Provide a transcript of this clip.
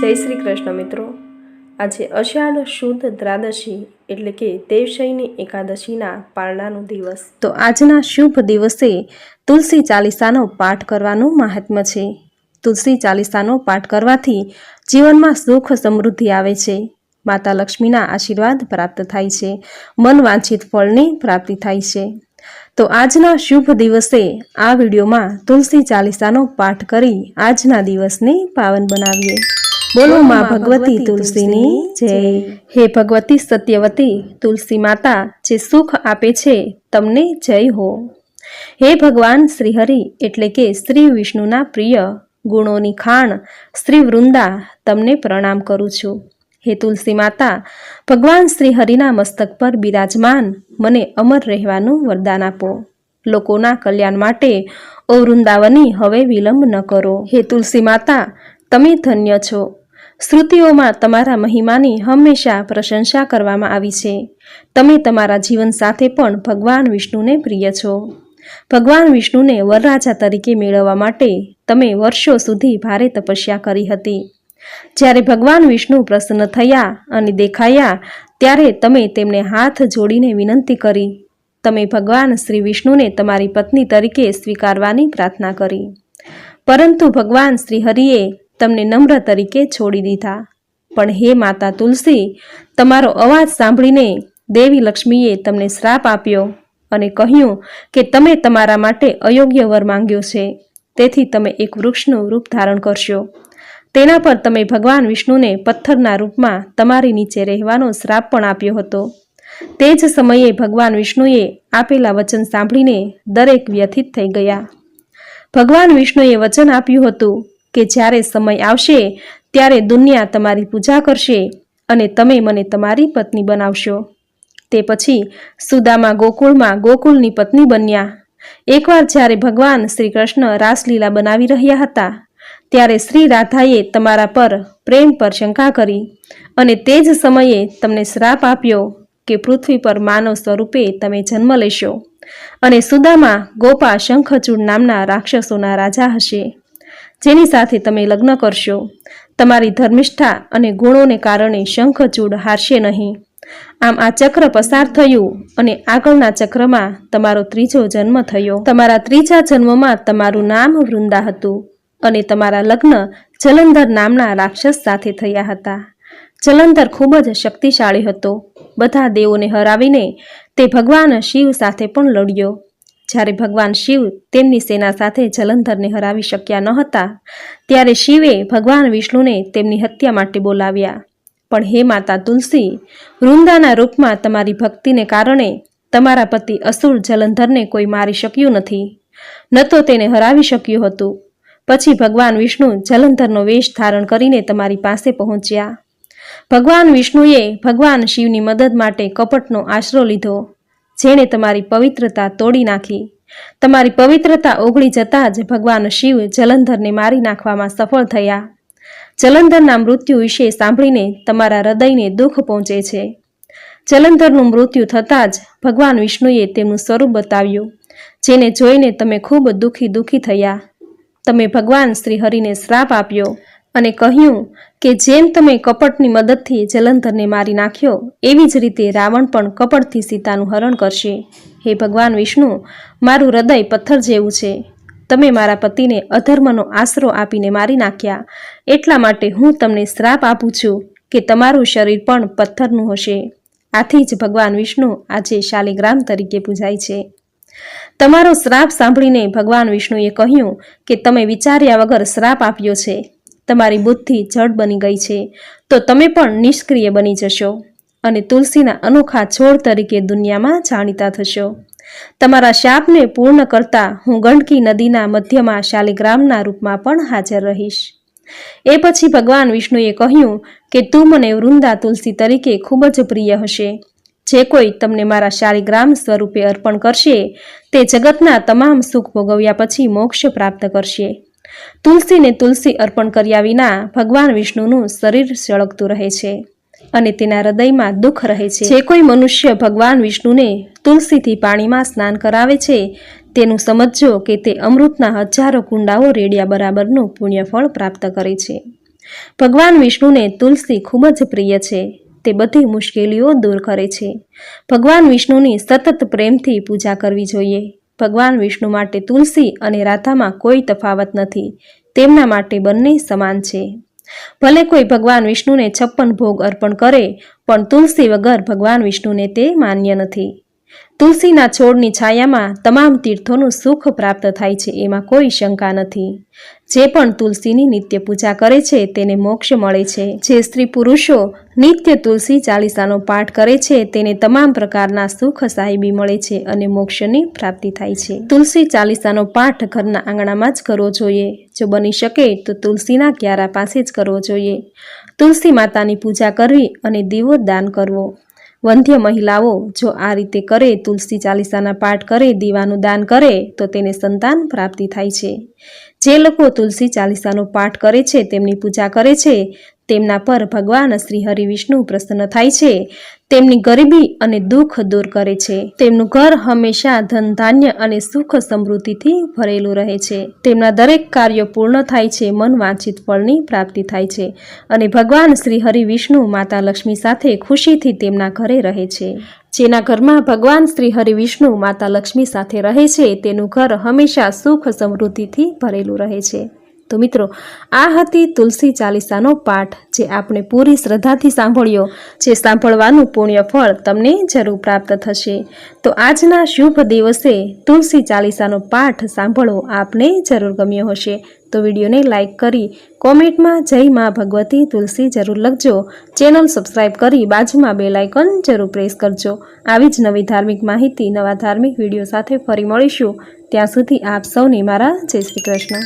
જય શ્રી કૃષ્ણ મિત્રો. આજે અષાઢ શુદ્ધ દ્રાદશી એટલે કે દેવશયની એકાદશીના પારણાનો દિવસ. તો આજના શુભ દિવસે તુલસી ચાલીસાનો પાઠ કરવાનું મહાત્મ્ય છે. તુલસી ચાલીસાનો પાઠ કરવાથી જીવનમાં સુખ સમૃદ્ધિ આવે છે. માતા લક્ષ્મીના આશીર્વાદ પ્રાપ્ત થાય છે. મન વાંછિત ફળની પ્રાપ્તિ થાય છે. તો આજના શુભ દિવસે આ વિડીયોમાં તુલસી ચાલીસાનો પાઠ કરી આજના દિવસને પાવન બનાવીએ. બોલો માં ભગવતી તુલસીની જય. હે ભગવતી સત્યવતી તુલસી માતા જે સુખ આપે છે તમને જય હો. હે ભગવાન શ્રીહરિ એટલે કે શ્રી વિષ્ણુના પ્રિય ગુણોની ખાણ શ્રી વૃંદા તમને પ્રણામ કરું છું. હે તુલસી માતા ભગવાન શ્રીહરિના મસ્તક પર બિરાજમાન મને અમર રહેવાનું વરદાન આપો. લોકોના કલ્યાણ માટે ઓ વૃંદાવની હવે વિલંબ ન કરો. હે તુલસી માતા તમે ધન્ય છો. શ્રુતિઓમાં તમારા મહિમાની હંમેશા પ્રશંસા કરવામાં આવી છે. તમે તમારા જીવન સાથે પણ ભગવાન વિષ્ણુને પ્રિય છો. ભગવાન વિષ્ણુને વરરાજા તરીકે મેળવવા માટે તમે વર્ષો સુધી ભારે તપસ્યા કરી હતી. જ્યારે ભગવાન વિષ્ણુ પ્રસન્ન થયા અને દેખાયા, ત્યારે તમે તેમને હાથ જોડીને વિનંતી કરી. તમે ભગવાન શ્રી વિષ્ણુને તમારી પત્ની તરીકે સ્વીકારવાની પ્રાર્થના કરી. પરંતુ ભગવાન શ્રી હરિએ તમને નમ્ર તરીકે છોડી દીધા. પણ હે માતા તુલસી, તમારો અવાજ સાંભળીને દેવી લક્ષ્મીએ તમને શ્રાપ આપ્યો અને કહ્યું કે તમે તમારા માટે અયોગ્ય વર માંગ્યો છે. તેથી તમે એક વૃક્ષનું રૂપ ધારણ કરશો. તેના પર તમે ભગવાન વિષ્ણુને પથ્થરના રૂપમાં તમારી નીચે રહેવાનો શ્રાપ પણ આપ્યો હતો. તે જ સમયે ભગવાન વિષ્ણુએ આપેલા વચન સાંભળીને દરેક વ્યથિત થઈ ગયા. ભગવાન વિષ્ણુએ વચન આપ્યું હતું કે જ્યારે સમય આવશે, ત્યારે દુનિયા તમારી પૂજા કરશે અને તમે મને તમારી પત્ની બનાવશો. તે પછી સુદામા ગોકુળમાં ગોકુળની પત્ની બન્યા. એકવાર જ્યારે ભગવાન શ્રી કૃષ્ણ રાસલીલા બનાવી રહ્યા હતા, ત્યારે શ્રી રાધાએ તમારા પર પ્રેમ પર શંકા કરી અને તે જ સમયે તમને શ્રાપ આપ્યો કે પૃથ્વી પર માનવ સ્વરૂપે તમે જન્મ લેશો અને સુદામા ગોપા શંખચૂડ નામના રાક્ષસોના રાજા હશે. જેની સાથે તમે લગ્ન કરશો. તમારી ધર્મિષ્ઠા અને ગુણોને કારણે શંખચૂડ હારશે નહીં. આમ આ ચક્ર પસાર થયું અને આગળના ચક્રમાં તમારો ત્રીજો જન્મ થયો. તમારા ત્રીજા જન્મમાં તમારું નામ વૃંદા હતું અને તમારા લગ્ન જલંધર નામના રાક્ષસ સાથે થયા હતા. જલંધર ખૂબ જ શક્તિશાળી હતો. બધા દેવોને હરાવીને તે ભગવાન શિવ સાથે પણ લડ્યો. જ્યારે ભગવાન શિવ તેમની સેના સાથે જલંધરને હરાવી શક્યા ન હતા, ત્યારે શિવે ભગવાન વિષ્ણુને તેમની હત્યા માટે બોલાવ્યા. પણ હે માતા તુલસી વૃંદાના રૂપમાં તમારી ભક્તિને કારણે તમારા પતિ અસુર જલંધરને કોઈ મારી શક્યું નથી. ન તો તેને હરાવી શક્યું હતું. પછી ભગવાન વિષ્ણુ જલંધરનો વેશ ધારણ કરીને તમારી પાસે પહોંચ્યા. ભગવાન વિષ્ણુએ ભગવાન શિવની મદદ માટે કપટનો આશરો લીધો. જેણે તમારી પવિત્રતા તોડી નાખી. તમારી પવિત્રતા ઓગળી જતાં જ ભગવાન શિવ જલંધરને મારી નાખવામાં સફળ થયા. જલંધરના મૃત્યુ વિશે સાંભળીને તમારા હૃદયને દુઃખ પહોંચે છે. જલંધરનું મૃત્યુ થતાં જ ભગવાન વિષ્ણુએ તેમનું સ્વરૂપ બતાવ્યું, જેને જોઈને તમે ખૂબ દુઃખી દુઃખી થયા. તમે ભગવાન શ્રી હરિને શ્રાપ આપ્યો. અને કહ્યું કે જેમ તમે કપટની મદદથી જલંધરને મારી નાખ્યો, એવી જ રીતે રાવણ પણ કપટથી સીતાનું હરણ કરશે. હે ભગવાન વિષ્ણુ, મારું હૃદય પથ્થર જેવું છે. તમે મારા પતિને અધર્મનો આશરો આપીને મારી નાખ્યા. એટલા માટે હું તમને શ્રાપ આપું છું કે તમારું શરીર પણ પથ્થરનું હશે. આથી જ ભગવાન વિષ્ણુ આજે શાલિગ્રામ તરીકે પૂજાય છે. તમારો શ્રાપ સાંભળીને ભગવાન વિષ્ણુએ કહ્યું કે તમે વિચાર્યા વગર શ્રાપ આપ્યો છે. તમારી બુદ્ધિ જડ બની ગઈ છે, તો તમે પણ નિષ્ક્રિય બની જશો અને તુલસીના અનોખા છોડ તરીકે દુનિયામાં જાણીતા થશો. તમારા શાપને પૂર્ણ કરતા હું ગંડકી નદીના મધ્યમાં શાલિગ્રામના રૂપમાં પણ હાજર રહીશ. એ પછી ભગવાન વિષ્ણુએ કહ્યું કે તું મને વૃંદા તુલસી તરીકે ખૂબ જ પ્રિય હશે. જે કોઈ તમને મારા શાલિગ્રામ સ્વરૂપે અર્પણ કરશે, તે જગતના તમામ સુખ ભોગવ્યા પછી મોક્ષ પ્રાપ્ત કરશે. તુલસીને તુલસી અર્પણ કર્યા વિના ભગવાન વિષ્ણુનું શરીર સળગતું રહે છે અને તેના હૃદયમાં દુઃખ રહે છે. જે કોઈ મનુષ્ય ભગવાન વિષ્ણુને તુલસીથી પાણીમાં સ્નાન કરાવે છે, તેનું સમજજો કે તે અમૃતના હજારો કુંડાઓ રેડિયા બરાબરનું પુણ્યફળ પ્રાપ્ત કરે છે. ભગવાન વિષ્ણુને તુલસી ખૂબ જ પ્રિય છે. તે બધી મુશ્કેલીઓ દૂર કરે છે. ભગવાન વિષ્ણુની સતત પ્રેમથી પૂજા કરવી જોઈએ. ભગવાન વિષ્ણુ માટે તુલસી અને રાધામાં કોઈ તફાવત નથી. તેમના માટે બંને સમાન છે. ભલે કોઈ ભગવાન વિષ્ણુને છપ્પન ભોગ અર્પણ કરે, પણ તુલસી વગર ભગવાન વિષ્ણુને તે માન્ય નથી. તુલસીના છોડની છાયામાં તમામ તીર્થોનું સુખ પ્રાપ્ત થાય છે, એમાં કોઈ શંકા નથી. જે પણ તુલસીની નિત્ય પૂજા કરે છે તેને મોક્ષ મળે છે. જે સ્ત્રી પુરુષો નિત્ય તુલસી ચાલીસાનો પાઠ કરે છે તેને તમામ પ્રકારના સુખ સાહેબી મળે છે અને મોક્ષની પ્રાપ્તિ થાય છે. તુલસી ચાલીસાનો પાઠ ઘરના આંગણામાં જ કરવો જોઈએ. જો બની શકે તો તુલસીના ક્યારા પાસે જ કરવો જોઈએ. તુલસી માતાની પૂજા કરવી અને દીવો દાન કરવો. વંધ્ય મહિલાઓ, જો આ રીતે કરે, તુલસી ચાલીસાના પાઠ કરે, દીવાનું દાન કરે, તો તેને સંતાન પ્રાપ્તિ થાય છે. જે લોકો તુલસી ચાલીસાનો પાઠ કરે છે, તેમની પૂજા કરે છે તેમના પર ભગવાન શ્રી હરિ વિષ્ણુ પ્રસન્ન થાય છે. તેમની ગરીબી અને દુઃખ દૂર કરે છે. તેમનું ઘર હંમેશા ધન ધાન્ય અને સુખ સમૃદ્ધિથી ભરેલું રહે છે. તેમના દરેક કાર્યો પૂર્ણ થાય છે. મન વાંચિત ફળની પ્રાપ્તિ થાય છે. અને ભગવાન શ્રી હરિ વિષ્ણુ માતા લક્ષ્મી સાથે ખુશીથી તેમના ઘરે રહે છે. જેના ઘરમાં ભગવાન શ્રી હરિ વિષ્ણુ માતા લક્ષ્મી સાથે રહે છે, તેનું ઘર હંમેશા સુખ સમૃદ્ધિથી ભરેલું રહે છે. તો મિત્રો, આ હતી તુલસી ચાલીસાનો પાઠ જે આપણે પૂરી શ્રદ્ધાથી સાંભળ્યો, જે સાંભળવાનું પુણ્ય ફળ તમને જરૂર પ્રાપ્ત થશે. તો આજના શુભ દિવસે તુલસી ચાલીસાનો પાઠ સાંભળો આપને જરૂર ગમ્યો હશે. તો વિડીયોને લાઇક કરી, કોમેન્ટમાં જય મા ભગવતી તુલસી જરૂર લખજો. ચેનલ સબસ્ક્રાઇબ કરી બાજુમાં બે લાઇકન જરૂર પ્રેસ કરજો. આવી જ નવી ધાર્મિક માહિતી, નવા ધાર્મિક વીડિયો સાથે ફરી મળીશું. ત્યાં સુધી આપ સૌને મારા જય શ્રી કૃષ્ણ.